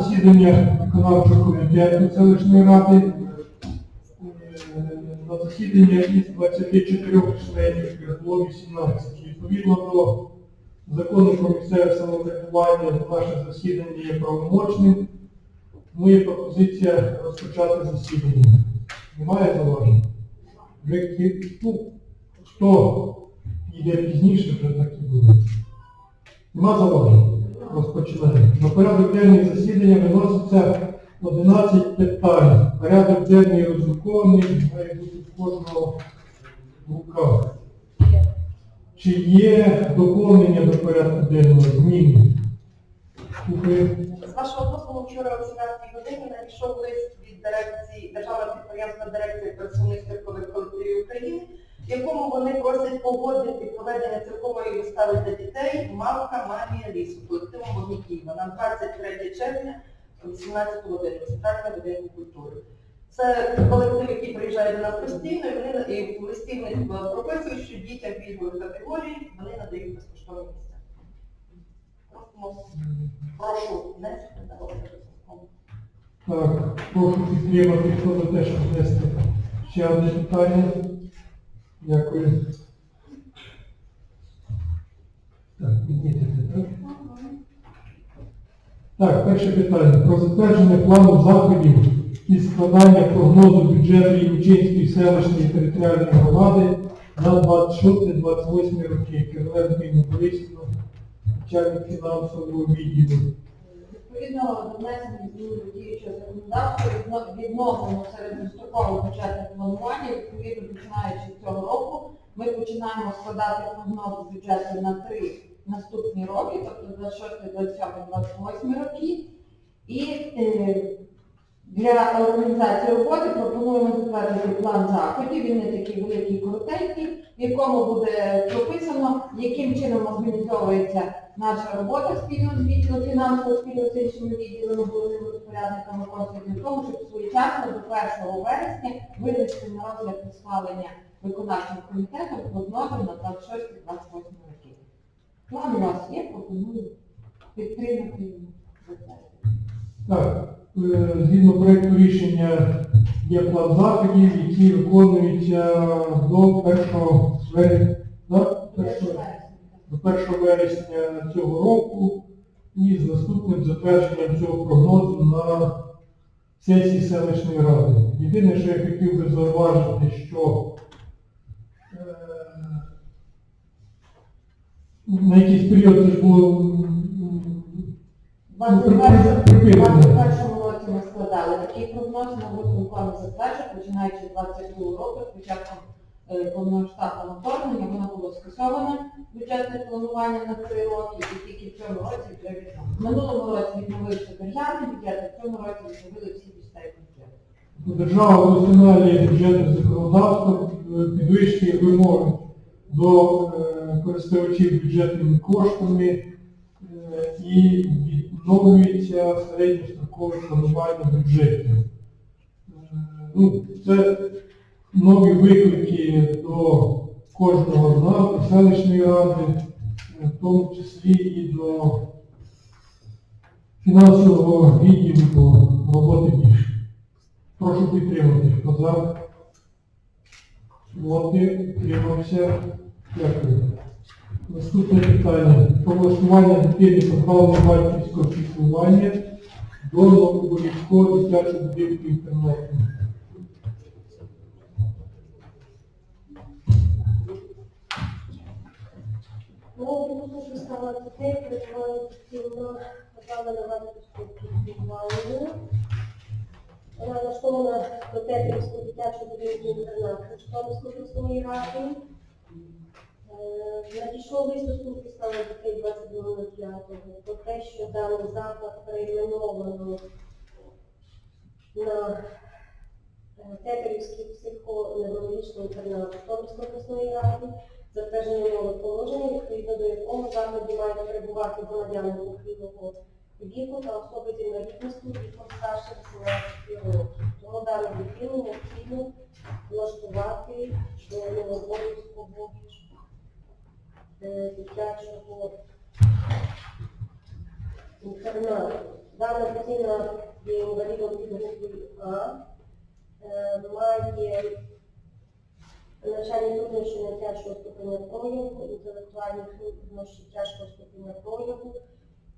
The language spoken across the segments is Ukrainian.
засідання виконавчого комітету селищної ради. На засідання із 24 членів було 18. Відповідно до закону про місцеве самоврядування, наше засідання є правомочним. Моя пропозиція розпочати засідання. Немає зауважень? Ну, хто йде пізніше, вже так і буде. Нема зауважень? Розпочинаємо. На порядок денний засідання виноситься 11 питань. Порядок денний роздрукований, має бути в кожного в. Чи є доповнення до порядку денного зміни? З вашого дозволу вчора о 17 годині надійшов лист від дирекції Державного підприємства дирекції пересувних циркових колективів України, в якому вони просять погодити проведення циркової вистави для дітей Мавка Магія лісу колективом «Вогні Києва» на 23 червня о 18 годину в центральній будинку культури. Це колектив, який приїжджає до нас постійно, і вони і в листі прописують, що дітям пільгової категорії вони надають безкоштовні місця. Просимо Прошу внести на. Так, прошу підтримати, хто за те, щоб внести ще одне питання. Дякую. Так, підніміть, так? Так, перше питання. Про затвердження плану заходів із складання прогнозу бюджету Євчинської селищної територіальної громади на 26-28 роки. Керівник начальник фінансового відділу. Відповідно внесення змін до діючого законодавства відно- відновлено середньострокове бюджетне планування, відповідно починаючи з цього року, ми починаємо складати прогноз бюджету на три наступні роки, тобто 26, 27, 28 роки. І е, для організації роботи пропонуємо затвердити план заходів, він не такий великий коротенький, в якому буде прописано, яким чином організовується наша робота спільно з відділом фінансово, спільно з іншими відділами, головними розпорядниками коштів для того, щоб своєчасно до 1 вересня винести на розгляд схвалення виконавчим комітетом прогнозу на 26-28 роки. План у вас є, пропоную підтримати затвердити. Так, е, згідно проєкту рішення є план заходів, які виконуються до 1 вересня, до 1 вересня цього року і з наступним затвердженням цього прогнозу на сесії селищної ради. Єдине, що я хотів би зауважити, що е, на якийсь період це ж було м, В 21 році ми складали такий прогноз, на виконкомі затверджив, починаючи з 22 року, з початком е, повномасштабного вторгнення, воно було скасоване бюджетне планування на три роки, і тільки в цьому році вже відновлено. В минулому відновився державний бюджет, а в цьому році відновили всі місцеві бюджети. Держава вдосконалює бюджетне законодавство, е, підвищує вимоги до е, користувачів бюджетними коштами і відновлюється середньострокове планування бюджетів. Ну, це нові виклики до кожного з нас, до селищної ради, в тому числі і до фінансового відділу роботи більше. Прошу підтримати. Хто за? Проти? Підтримався. Дякую. Наступне питання. Про влаштування дитини позбавлення батьківського піклування до Новоборівського дитячого будинку інтернату. Ну, проживаю постійно, попала на батьківську. Вона влаштована до Тетрівського дитячого будинку інтернату Житомирської обласної ради. Е, Надійшло служби справи дітей 22.05 про те, що даний заклад перейменовано на е, Тетрівський психоневрологічний інтернат Житомирської обласної ради затвердження нових положень, відповідно до якого закладі мають перебувати громадяни похилого віку та особи з інвалідністю віком старше 18 років. Тому дитячого інтернату. Дана дитина є інвалідом від групи А, е, має навчальні труднощі на тяжкого ступеня прояву, інтелектуальні труднощі тяжкого ступеня прояву,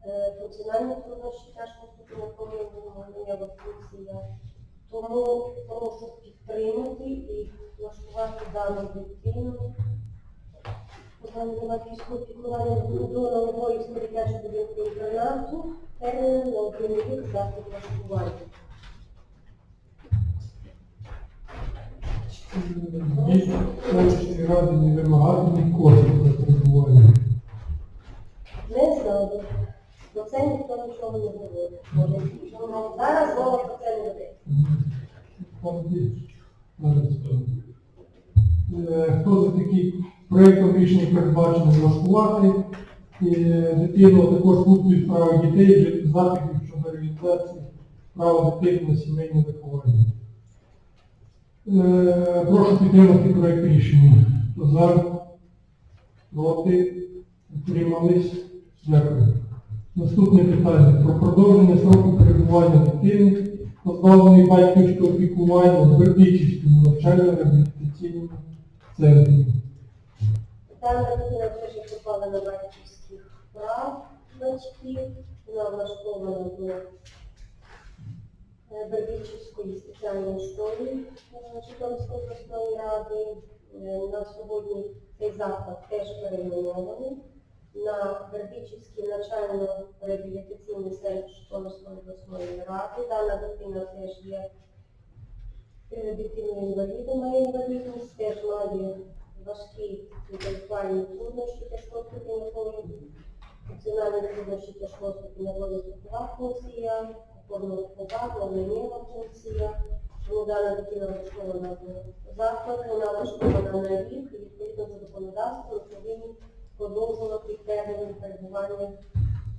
е, функціональні труднощі тяжкого ступеня прояву, мовлення функція. Тому прошу підтримати і влаштувати дану дитину Івано-Франківського піклування до Новогорівського дитячого будинку інтернату терміном на один рік захід влаштування. Від селищної ради не вимагатимуть коштів за перебування. Не знаю. Про це ніхто нічого не говорить. Ну, Зараз мова про це не веде. Там є. Зараз скажу. Е, Хто за такий проєктом рішення передбачено влаштувати е, дитину, також пунктують справи дітей, заходів щодо реалізації права дитини на сімейне виховання. Е, Прошу підтримати проєкт рішення. За? Проти? Утримались? Дякую. Наступне питання про продовження строку перебування дитини, позбавленої батьківського піклування в Бердичівському навчально-реабілітаційному центрі. Дана дитина теж є позбавлена батьківських прав батьків. Вона влаштована до е, Бердичівської спеціальної школи е, Житомирської обласної ради. Е, На сьогодні цей заклад теж перейменований на Бердичівський навчально-реабілітаційний центр Житомирської обласної ради. Дана дитина теж є дитиною інвалідом, має інвалідність, теж має важкі інтелектуальні труднощі тяжкого ступеня прояву, функціональні труднощі тяжкого ступеня прояву звукова функція, опорно-рухова, мовленнєва функція. Тому дана дитина влаштована в заклад, вона влаштована на рік, і відповідно до законодавства ми повинні продовжувати термін перебування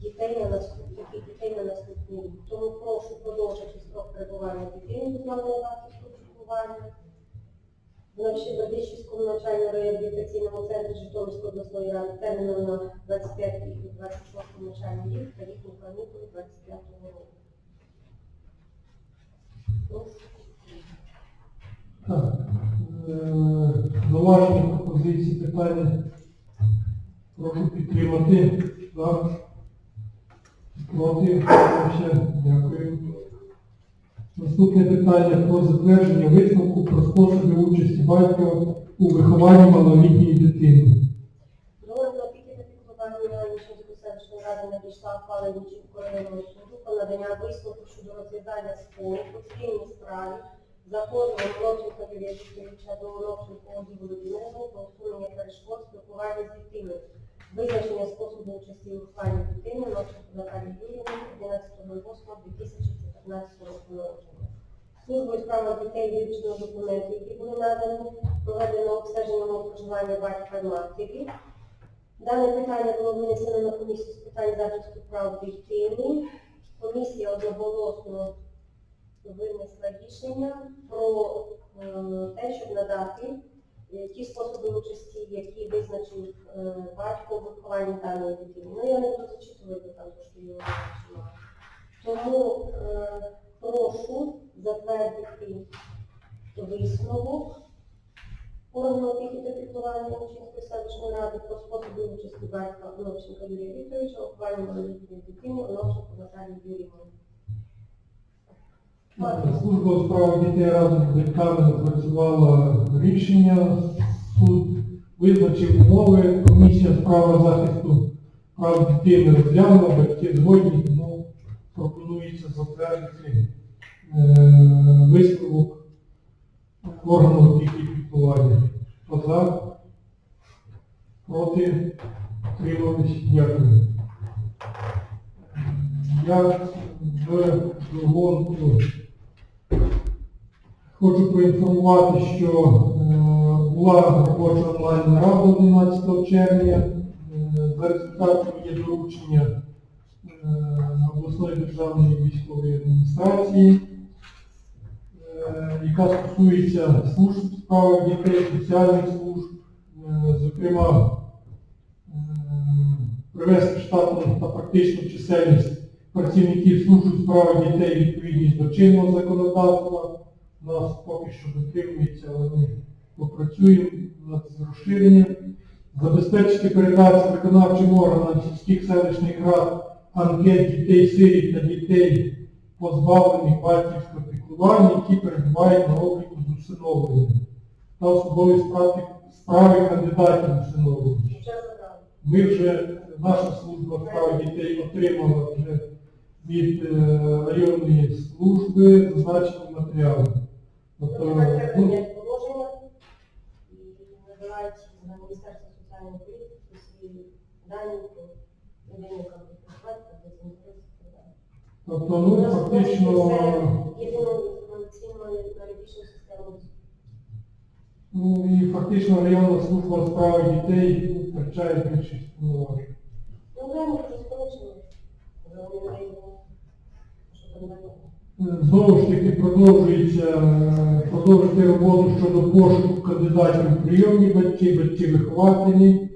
дітей на наступні дітей на наступний рік. Тому прошу продовжити строк перебування дітей позбавленої батьківського піклування в Навчально-Радищівському навчально-реабілітаційному центрі Житомирської обласної ради терміном на 25 рік і 26 навчальний рік та літні канікули 25 року. Так. е, Зауваження пропозиції питання. Прошу підтримати. За. Проти. Дякую. Наступне питання про затвердження висновку про способи участі батька у вихованні малолітньої дитини. До органу опіки та піклування селищної ради надійшла ухвала Нічинського суду про надання висновку щодо розв'язання спору по цивільній справі за позовом Ловченка Вікторовича до Ловченка Ольги Володимирівни про усунення перешкод спілкування з дитиною. Визначення способу участі у вихованні дитини Ловченко Наталії Юріївни 11.08.2014 року народження. Службою справах дітей вивчено документи, які були надані, проведено обстеження проживання батька і матері. Дане питання було винесено на комісію з питань захисту прав дитини. Комісія одноголосно винесла рішення про е, те, щоб надати е, ті способи участі, які визначив е, батько в вихованні даної дитини. Ну, я не буду зачитувати там, що його визначила. Тому е, прошу затвердити висновок органу та піклування Лучинської селищної ради про способи участі батька Ловченка Юрія Вікторовича у вихованні малолітньої дитини Ловченко Наталії Юріївни. Служба у справах дітей разом з батьками напрацювала рішення, суд визначив умови, комісія з права захисту прав дитини розглянула, батьки згодні, затвердити е, висновок органу опіки піклування. За? Проти? Тримались? Дякую. Я в ну, Хочу проінформувати, що е, була робоча онлайн нарада 11 червня. Е, за результатами є доручення обласної державної військової адміністрації, е, яка стосується служб у дітей, соціальних служб, е, зокрема, е, привести штатну та практичну чисельність працівників служби у справах дітей відповідність до чинного законодавства. У нас поки що дотримується, але ми попрацюємо над розширенням. Забезпечити передачу виконавчим органам сільських селищних рад анкет дітей-сиріт та дітей, позбавлених батьківського піклування, які перебувають на обліку з усиновленням та особові справи, справи кандидатів усиновлення. Ми вже, наша служба справи дітей отримала вже від е, районної служби зазначені матеріали. Тобто, ну, на Міністерство соціальної політики свої дані про людину, тобто, ну, фактично, ну, і фактично районна служба у справах дітей втрачає більшість повноважень. Знову ж таки продовжується продовжити роботу щодо пошуку кандидатів у прийомні батьки, батьки-вихователі. Е,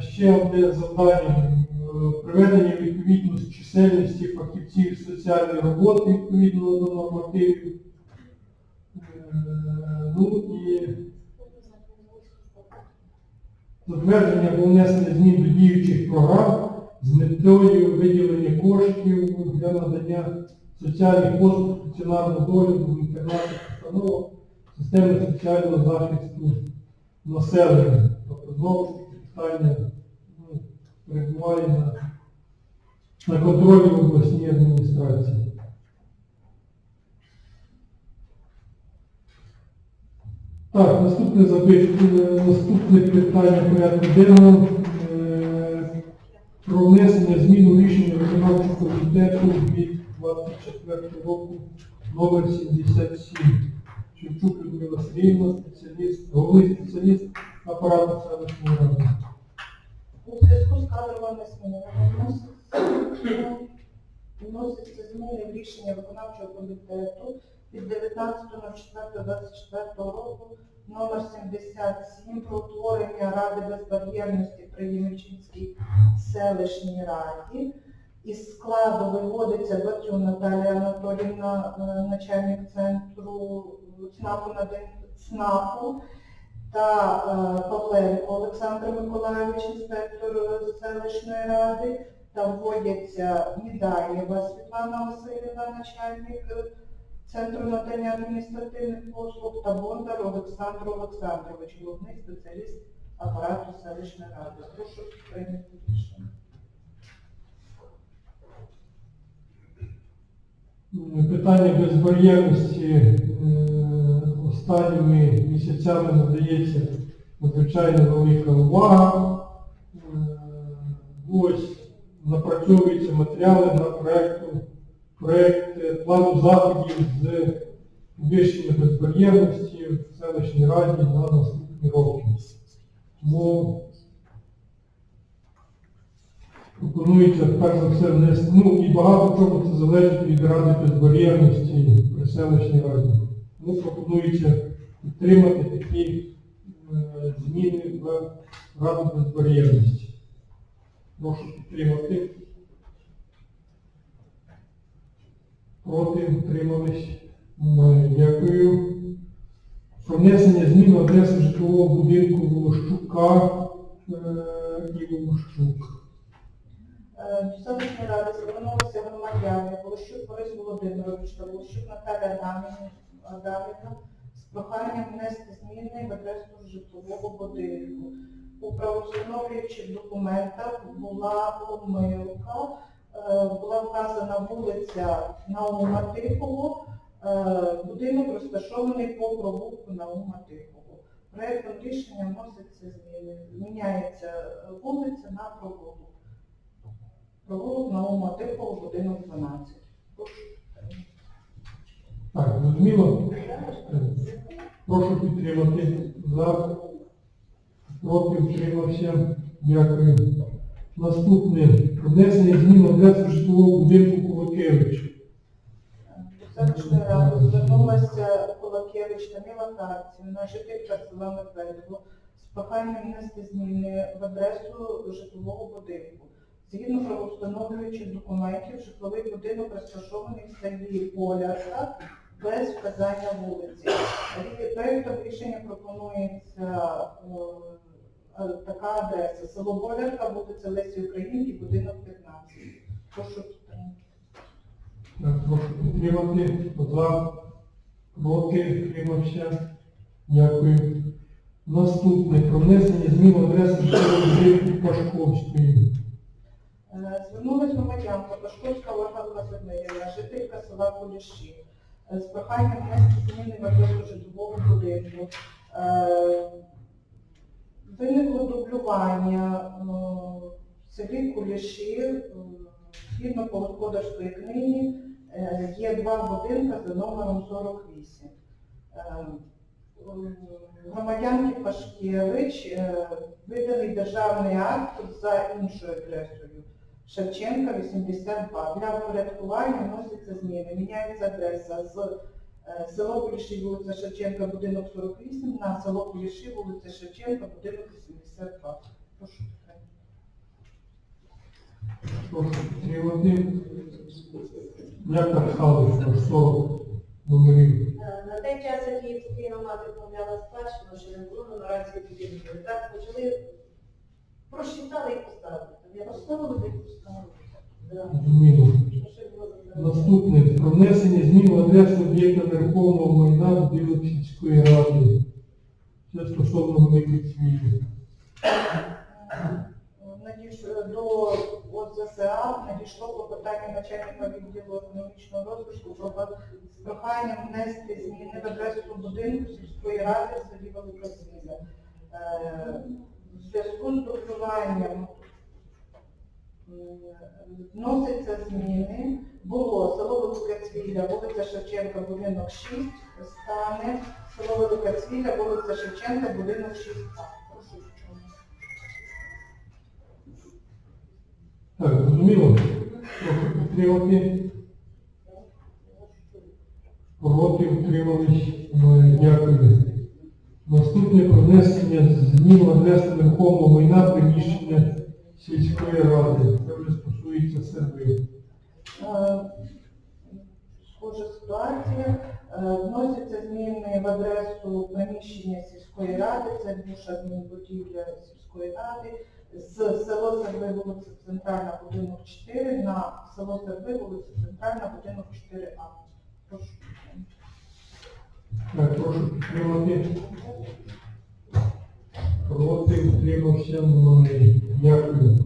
Ще одне завдання е, приведення відповідності чисельності фахівців соціальної роботи відповідно до нормативів. Е, Ну і затвердження або внесення змін до діючих програм з метою виділення коштів для надання соціальних послуг стаціонарного догляду в інтернатних установах системи соціального захисту населення. Тобто знову питання перебуває на, контролі в обласній адміністрації. Так, наступне наступне питання порядку денного. Е, про внесення змін у рішення виконавчого комітету від 24 року номер 77. Шевчук Людмила Сергіївна, спеціаліст, головний спеціаліст апарату селищної ради. У зв'язку з кадровими змінами вносяться зміни в рішення виконавчого комітету від 19.04.24 року номер 77 про утворення Ради безбар'єрності при Ємельчинській селищній раді. Із складу виводиться Батю Наталія Анатоліївна, е, начальник центру ЦНАПу ЦНАПу, та е, Павленко Олександр Миколайович, інспектор е, селищної ради, та вводяться Мідаєва Світлана Васильівна, начальник е, Центру надання адміністративних послуг, та Бондар Олександр Олександрович, головний спеціаліст апарату селищної ради. Прошу прийняти рішення. Питання безбар'єрності останніми місяцями надається надзвичайно велика увага. Е, Ось напрацьовуються матеріали на проекту, проект е, плану заходів з підвищення безбар'єрності в селищній раді на наступні роки. Тому пропонується перш за все внести, ну і багато чому це залежить від ради безбар'єрності при селищній раді. Тому пропонується підтримати такі е, зміни в раду безбар'єрності. Прошу підтримати. Проти, утримались. Дякую. Про внесення змін в адресу житлового будинку Волощука е, і Волощук. Е, ради звернулися громадяни Волощук Борис Володимирович та Волощук Наталя Адамівна- Адамівна з проханням внести зміни в адресу житлового будинку. У правоустановлюючих документах була помилка, е, була вказана вулиця Наума Тихого, е, будинок розташований по провулку Наума Тихого. Проектом рішення вносяться зміни. Міняється е, вулиця на провулок. Провулок Наума Тихого, будинок 12. Так, зрозуміло? Прошу підтримати. За. Проти утримався. Дякую. Наступне. Внесення змін адресу житлового будинку Кулакевич. До селищної ради звернулася Кулакевич Таміла Тарцівна, жителька села Медведево, з проханням внести зміни в адресу житлового будинку. Згідно правоустановлюючих документів, житловий будинок розташований в селі Полярка без вказання вулиці. І Проектом рішення пропонується е, така адреса. Село Болярка, вулиця Лесі Українки, будинок 15. Прошу підтримати. Прошу підтримати. За, проти, утримався. Дякую. Наступне про внесення змін жителів Пашковської. Е, Звернулась громадянка Пашковська Ольга Казимирівна, жителька села Куліші, е, з проханням внести зміни в адресу житлового будинку. Е, Виникло дублювання е, в селі Куліші, е, згідно по господарської книгі, е, є два будинки за номером 48. Е, Громадянки Пашкевич виданий державний акт за іншою адресою. Шевченка 82. Для впорядкування вносяться зміни. Міняється адреса з е, село Поліші, вулиця Шевченка, будинок 48, на село Поліші, вулиця Шевченка, будинок 82. Прошу? Е, На той час, який покійна мати помляла спадщину, що не було нумерації будинків. Так почали, просчитали і поставили. Зрозуміло. Наступне про внесення змін в адресу об'єкта нерухомого майна будинок сільської ради. Це стосовно великих змін. Надійш до ОЗСА надійшло клопотання начальника відділу економічного розвитку з проханням внести зміни в адресу будинку сільської ради в селі Велика Звіля. Е, В зв'язку з дублюванням м, вносяться зміни. Було село Велика Цвіля, вулиця Шевченка, будинок 6, стане село Велика Цвіля, вулиця Шевченка, будинок 6. Прошу підтримати. Так, зрозуміло? Підтримати. Проти утримались. Ну, Дякую. Наступне про внесення змін в адресу нерухомого майна приміщення сільської ради. Це вже стосується сервів. Е, Схожа ситуація. Е, Вносяться зміни в адресу приміщення сільської ради, це бувша адмінбудівля сільської ради, з село Серви, вулиця Центральна, будинок 4, на село Серви, вулиця Центральна, будинок 4А. Прошу. Так, прошу підтримати. Проти утримався. Немає. Дякую.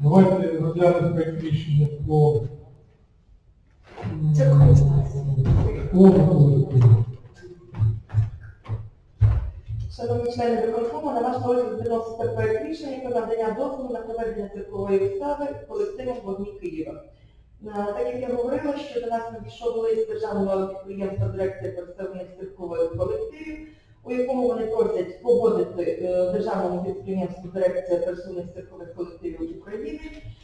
Давайте розглянемо проект рішення по Це Повному. Шановні члени виконкому, на ваш розгляд виноситься проект рішення про надання дозволу на проведення циркової вистави колективом «Вогні Києва». Е, Так як я говорила, що до нас надійшов лист державного підприємства дирекції представник циркових колективів, у якому вони просять погодити е, державному підприємству дирекція персонних циркових колективів України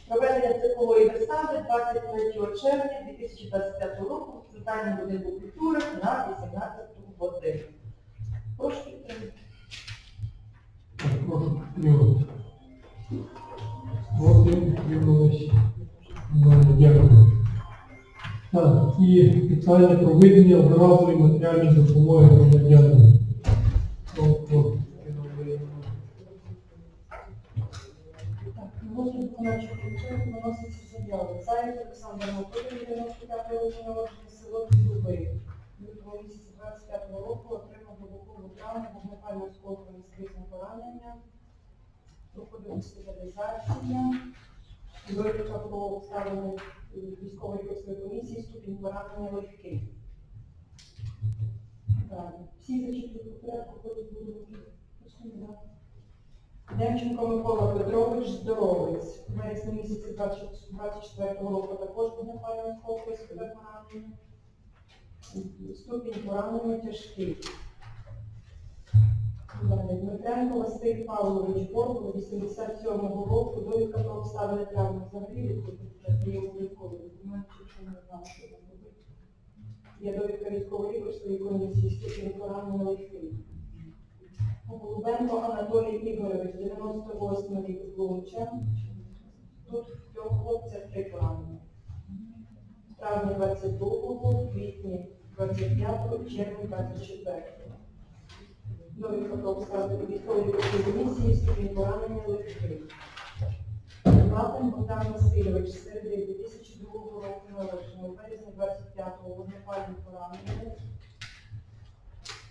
проведення циркової вистави 23 червня 2025 року в Центральному будинку культури на 18 годину. Прошу підтримати. Дякую. Так, і питання про видання одноразової матеріальної допомоги громадянам. Виконавчого комітету виноситься заява. Заяв Олександр Анатолій, 95 року народження, село Підубарі. Лютого місяця 25 року отримав глибоку травму вогнепального сколкового скрізне поранення. Проходив госпіталізація. Виключав про обставини військової лікарської комісії ступінь поранення легкий. Всі зачитую по порядку, коли буду розповідати. Демченко Микола Петрович, здоровець. Вересні місяці 24 року також вогнепальне сколкове поранення. Ступінь поранення тяжкий. Дмитренко Василь Павлович Борков, 87-го року, довідка про обставини травми взагалі відповідь є обліковий документ, якщо не знав, що там робити. Є довідка військової лікарської комісії, ступінь поранення легкий. Голубенко Анатолій Ігорович, 98 рік з Лунча. Тут в цього хлопця три поранення. В травні 22-го, в квітні 25-го, червні 24-го. Довідка про обставини військової комісії, ступінь поранення легкий. Лапин Богдан Васильович, серед 2002 року народження, у березні 25-го, вогнепальне поранення,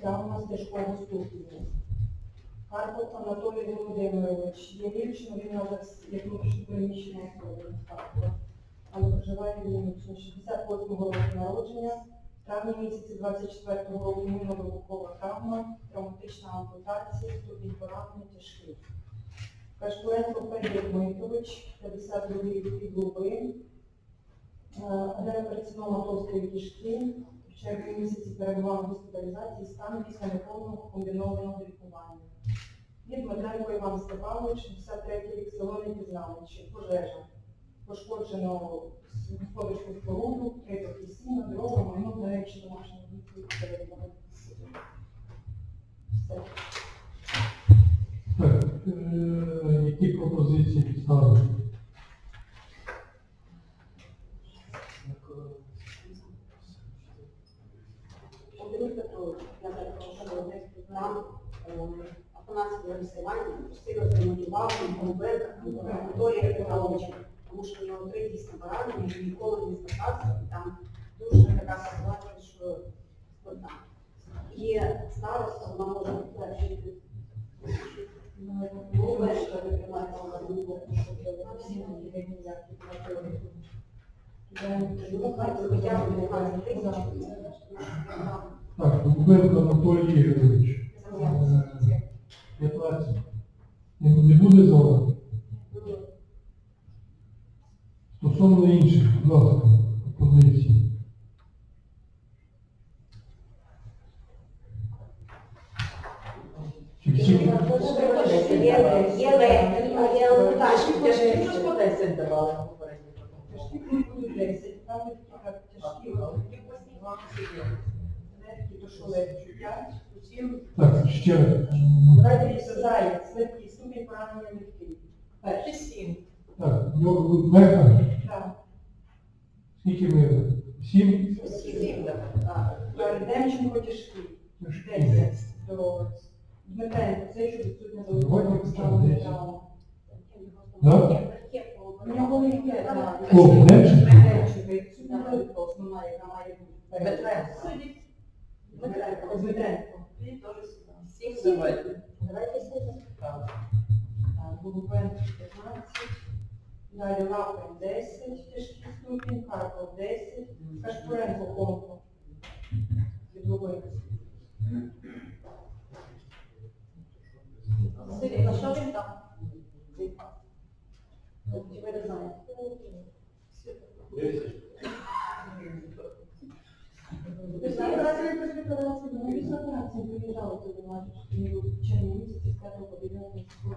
травма стежкового ступеня. Карпов Анатолій Володимирович, є віршно, він як внутрішньо переміщена особа з але проживає в Вінниччині, 68-го року народження, в травні місяці 24-го року мінно-вибухова травма, травматична ампутація, ступінь поранення тяжкий. Кашпуренко Федір Дмитрович, 52 рік від Луби, аденоперценома товстої кишки, в червні місяці перебував госпіталізації. Стану після неповного комбінованого лікування. І Дмитренко Іван Степанович, 63 рік село Непізнаничі, пожежа. Пошкоджено господарську споруду, три професійно, дорога, майно, до речі, домашнього відповідного. Все. Так, е, які пропозиції підстави? Володимир Петрович, я перепрошую, нам Афанасій Іванович сильно замотивував Голубенка Анатолія Петровича, тому що в нього три дійсно поранення, він ніколи не звертався, і там дуже така ситуація, що складна. Є староста, вона може покращити. Ну, всі не. Ну, хай 15. Так, Губенко Анатолій Ігорович, е, 15. Не, не буде зона? Стосовно інших, будь ласка, пропозиції. Чи всі? Є легкі, а є удачні. Тяжкі по 10 давали попередньо. Тяжкі будуть 10, там як тяжкі, легкі, то що легкі, 5, усім. Так, ще раз. Давайте дивіться, заяць, ступінь поранення легкий. Перший. 7. Так, його мега, Так. скільки мега? Сім? 7, так. Демченко тяжкий. 10. Дмитренко, це що відсутня десять. травма. У нього не є, так. О, Демченко? Демченко, відсутня основна, яка має бути. Дмитренко. Дмитренко. Дмитренко. Всім давайте. Давайте Так, Голубенко 15, далі Лапин 10, тяжкий ступінь, Харков 10, Кашпуренко Комко. Підловити. Сидіть, а що він там? Ви не знаєте? Операція після операції, ну, після операції приїжджали туди, майже в червні місяці, з 5 по 9 місяці, на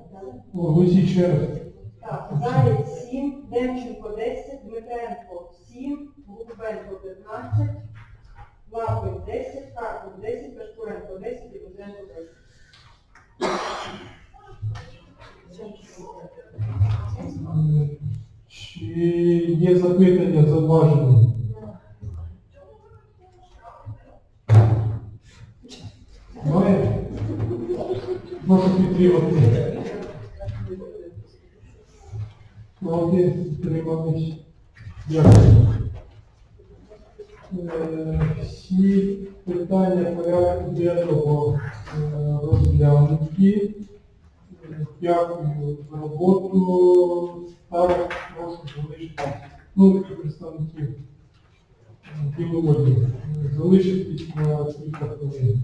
Ще. Так, Заєць 7, Демченко 10, Дмитренко 7, Губенко 15, Лапин 10, Харков 10, Кашпуренко 10 і Дмитренко 10. Е, Чи є запитання за зауваження? Дякую за роботу. Старих прошу залишити. Ну, представників діловодів. Залишитись на кілька хвилин.